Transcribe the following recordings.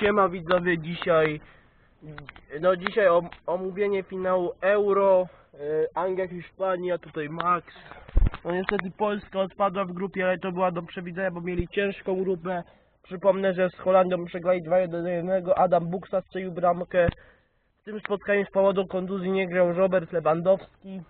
Siema widzowie, dzisiaj no dzisiaj om, omówienie finału Euro, y, Anglia, Hiszpania, tutaj Max. No niestety Polska odpadła w grupie, ale to była do przewidzenia, bo mieli ciężką grupę. Przypomnę, że z Holandią przegrali 2 do 1. Adam Buksa strzelił bramkę. W tym spotkaniu z powodu kontuzji nie grał Robert Lewandowski.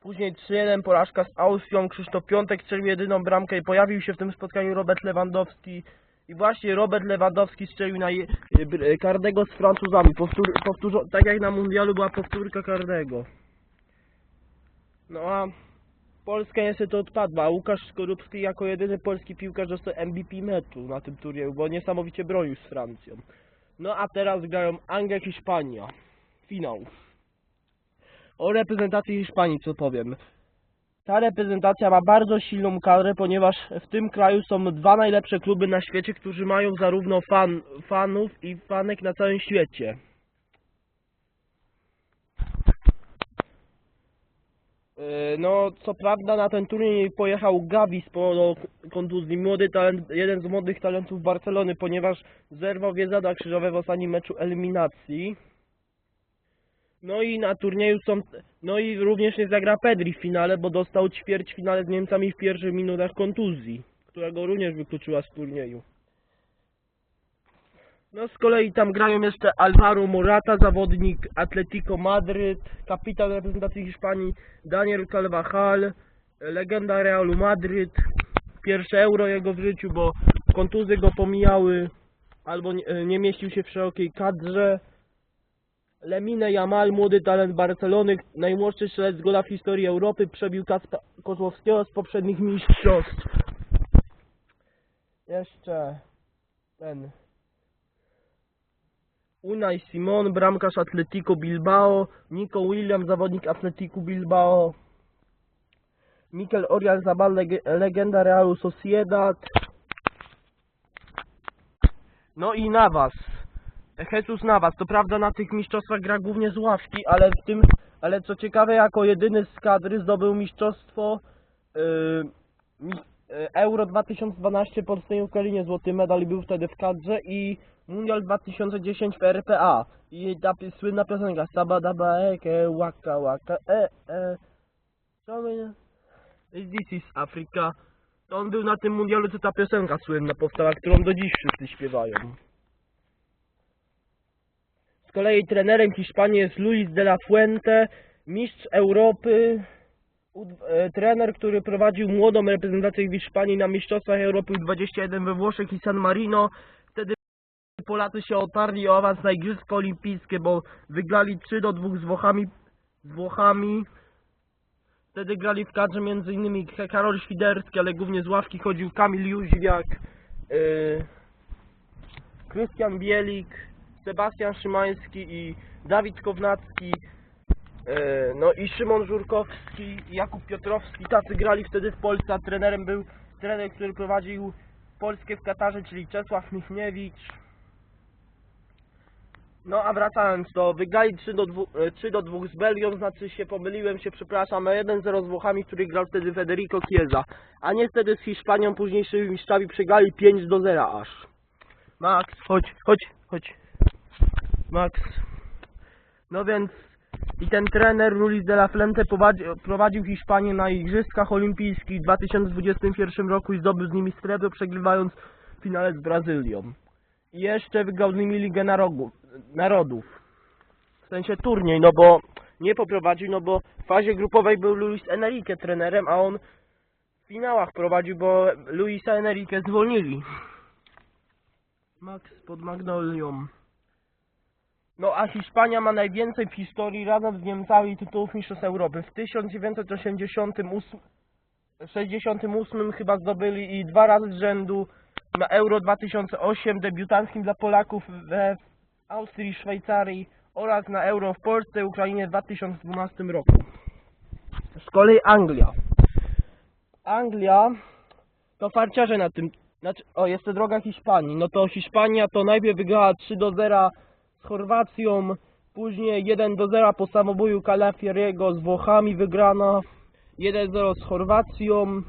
Później 3-1 porażka z Austrią. Krzysztof Piątek strzelił jedyną bramkę i pojawił się w tym spotkaniu Robert Lewandowski. I właśnie Robert Lewandowski strzelił na je- br- karnego z Francuzami. Powtór, powtórzo, tak jak na mundialu była powtórka karnego. No a Polska niestety odpadła. Łukasz Skorupski jako jedyny polski piłkarz dostał MVP meczu na tym turnieju, bo niesamowicie bronił z Francją. No a teraz grają Anglia, Hiszpania. Finał. O reprezentacji Hiszpanii co powiem. Ta reprezentacja ma bardzo silną kadrę, ponieważ w tym kraju są dwa najlepsze kluby na świecie, którzy mają zarówno fan, fanów i fanek na całym świecie. Yy, No, co prawda na ten turniej pojechał Gavi z powodu kontuzji, młody talent, jeden z młodych talentów Barcelony, ponieważ zerwał wiezada krzyżowe w ostatnim meczu eliminacji. No i na turnieju są, no i również nie zagra Pedri w finale, bo dostał ćwierć finale z Niemcami w pierwszych minutach kontuzji, która go również wykluczyła z turnieju. No z kolei tam grają jeszcze Alvaro Morata, zawodnik Atletico Madryt, kapitan reprezentacji Hiszpanii, Daniel Carvajal, legenda Realu Madryt, pierwsze euro jego w życiu, bo kontuzje go pomijały, albo nie, nie mieścił się w szerokiej kadrze. Lemine Jamal, młody talent Barcelony, najmłodszy strzelec gola w historii Europy, przebił Kacpa Kozłowskiego z poprzednich mistrzostw. Jeszcze ten Unai Simon, bramkarz Atletico Bilbao, Nico Williams, zawodnik Atletico Bilbao, Mikel Oyarzabal, leg legenda Realu Sociedad, no i Navas, Jesus Navas, to prawda na tych mistrzostwach gra głównie z ławki, ale w tym, ale co ciekawe jako jedyny z kadry zdobył mistrzostwo yy, mi, yy, Euro 2012 pod Ukrainie złoty medal i był wtedy w kadrze i Mundial 2010 w RPA i ta słynna piosenka Sabadaba eke waka waka e e. This is Africa. To on był na tym mundialu co ta piosenka słynna powstała, którą do dziś wszyscy śpiewają. Z kolei trenerem Hiszpanii jest Luis de la Fuente, mistrz Europy, e, trener, który prowadził młodą reprezentację Hiszpanii na Mistrzostwach Europy U21 we Włoszech i San Marino. Wtedy Polacy się otarli o awans na Igrzyska Olimpijskie, bo wygrali 3 do 2 z Włochami. Z Włochami. Wtedy grali w kadrze m.in. Karol Świderski, ale głównie z ławki chodził Kamil Jóźwiak, yy, Krystian Bielik, Sebastian Szymański i Dawid Kownacki, e, no i Szymon Żurkowski i Jakub Piotrowski, tacy grali wtedy w Polsce, a trenerem był trener, który prowadził Polskę w Katarze, czyli Czesław Michniewicz. No a wracając to, wygrali 3 do 2, e, 3 do 2 z Belgią, znaczy się pomyliłem się, przepraszam, a 1-0 z Włochami, który grał wtedy Federico Chiesa. A niestety z Hiszpanią późniejszymi mistrzami przegrali 5 do 0 aż. Max, chodź, chodź, chodź. Max. No więc i ten trener Luis de la prowadzi, prowadził Hiszpanię na Igrzyskach Olimpijskich w 2021 roku i zdobył z nimi srebro, przegrywając finale z Brazylią. I jeszcze wygrał z nimi Ligę Narodów, Narodów. W sensie turniej, no bo nie poprowadził, no bo w fazie grupowej był Luis Enrique trenerem, a on w finałach prowadził, bo Luisa Enrique zwolnili. Max pod Magnolią. No a Hiszpania ma najwięcej w historii razem z Niemcami tytułów Mistrzostw Europy. W 1988 68 chyba zdobyli i dwa razy z rzędu na Euro 2008 debiutanckim dla Polaków we Austrii Szwajcarii oraz na Euro w Polsce Ukrainie w 2012 roku. Z kolei Anglia. Anglia to farciarze na tym. Znaczy, o, jest to droga Hiszpanii. No to Hiszpania to najpierw wygrała 3 do 0 z Chorwacją, później 1 do 0 po samoboju Calafieriego z Włochami wygrana, 1-0 z Chorwacją,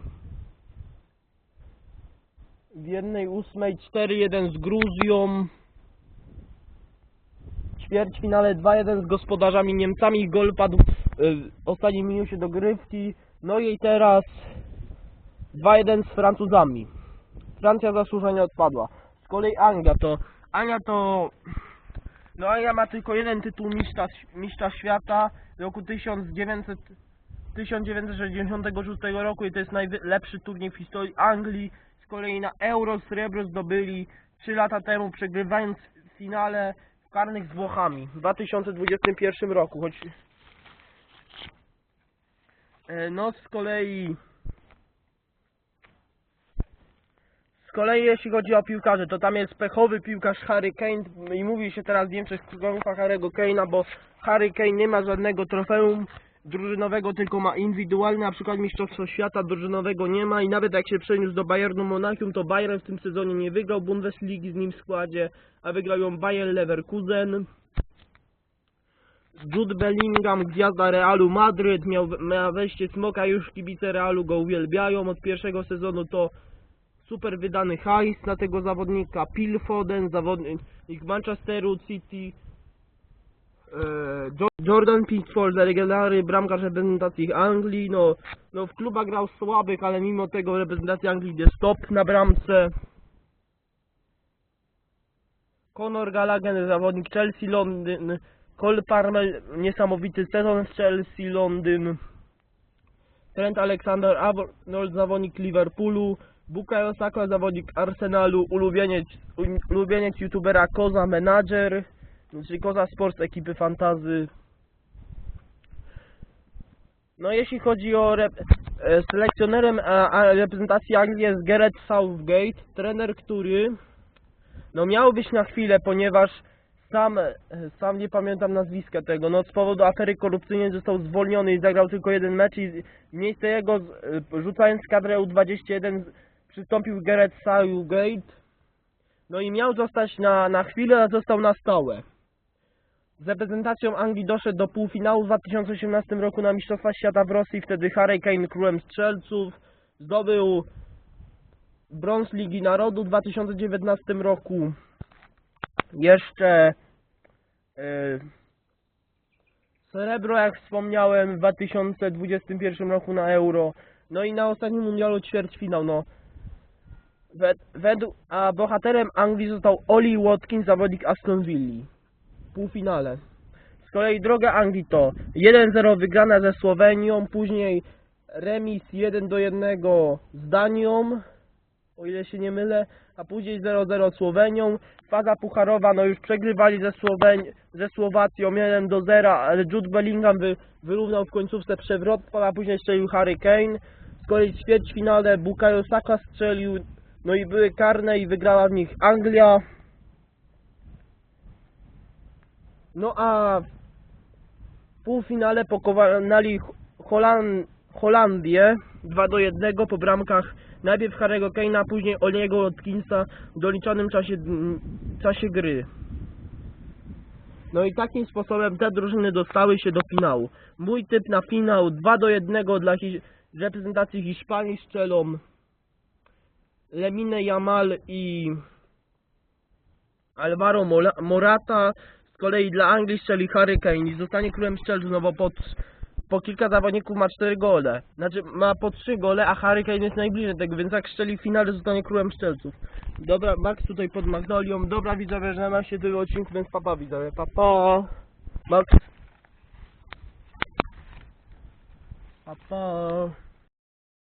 w jednej ósmej 4-1 z Gruzją. W ćwierćfinale 2-1 z gospodarzami Niemcami. Gol padł y, w ostatniej minucie dogrywki. No i teraz 2-1 z Francuzami. Francja zasłużenie odpadła. Z kolei Anglia to... Anglia to... No Anglia ma tylko jeden tytuł mistrza, mistrza świata roku 1900, 1966 roku i to jest najlepszy turniej w historii Anglii. Z kolei na Euro srebro zdobyli 3 lata temu przegrywając w finale w karnych z Włochami w 2021 roku. Choć... E, No z kolei Z kolei jeśli chodzi o piłkarzy, to tam jest pechowy piłkarz Harry Kane i mówi się teraz w Niemczech krągła Harry'ego Kane'a, bo Harry Kane nie ma żadnego trofeum drużynowego, tylko ma indywidualne, na przykład Mistrzostwo Świata drużynowego nie ma i nawet jak się przeniósł do Bayernu Monachium, to Bayern w tym sezonie nie wygrał Bundesligi z nim w składzie, a wygrał ją Bayern Leverkusen. Jude Bellingham, gwiazda Realu Madryt, miał, miał wejście smoka, już kibice Realu go uwielbiają. Od pierwszego sezonu to super wydany hajs na tego zawodnika. Phil Foden, zawodnik Manchesteru City. e, Jo- Jordan Pickford, legendarny bramkarz reprezentacji Anglii. No, no w klubach grał słabych, ale mimo tego reprezentacja Anglii jest top na bramce. Conor Gallagher, zawodnik Chelsea Londyn. Cole Palmer, niesamowity sezon w Chelsea Londyn. Trent Alexander Arnold, zawodnik Liverpoolu. Bukayo Saka, zawodnik Arsenalu, ulubieniec, ulubieniec youtubera Koza Manager, czyli Koza Sports ekipy Fantazy. No jeśli chodzi o rep, e, selekcjonerem reprezentacji Anglii jest Gareth Southgate, trener, który no miał być na chwilę, ponieważ sam, e, sam nie pamiętam nazwiska tego, no z powodu afery korupcyjnej został zwolniony i zagrał tylko jeden mecz i miejsce jego, e, rzucając kadrę U21 przystąpił Gareth Southgate. No i miał zostać na, na chwilę, a został na stałe. Z reprezentacją Anglii doszedł do półfinału w 2018 roku na Mistrzostwa Świata w Rosji, wtedy Harry Kane królem strzelców. Zdobył brąz Ligi Narodu w 2019 roku. Jeszcze e, srebro, jak wspomniałem, w 2021 roku na Euro. No i na ostatnim mundialu ćwierćfinał, no. Wed, według, a bohaterem Anglii został Oli Watkins, zawodnik Aston Villa. Półfinale. Z kolei droga Anglii to 1-0 wygrana ze Słowenią, później remis 1 do 1 z Danią, o ile się nie mylę, a później 0-0 z Słowenią. Faza pucharowa, no już przegrywali ze, Słoweń, ze Słowacją 1 do 0, ale Jude Bellingham wy, wyrównał w końcówce przewrot, a później strzelił Harry Kane. Z kolei w ćwierćfinale Bukayo Saka strzelił, no i były karne i wygrała w nich Anglia. No a w półfinale pokonali Holan Holandię 2 do 1 po bramkach najpierw Harry'ego Kane'a, później Oliego Watkinsa w doliczonym czasie, czasie gry. No i takim sposobem te drużyny dostały się do finału. Mój typ na finał 2 do 1 dla reprezentacji Hiszpanii strzelą Lemine Yamal i Alvaro Morata. Z kolei dla Anglii strzeli Harry Kane i zostanie królem strzelców, no bo pod, po kilka zawodników ma 4 gole. Znaczy ma po 3 gole, a Harry Kane jest najbliżej tego, więc jak strzeli w finale zostanie królem strzelców. Dobra, Max tutaj pod Magnolią. Dobra widzowie, że ma się tego odcinku, więc papa widzowie. Papa. Max. Papa.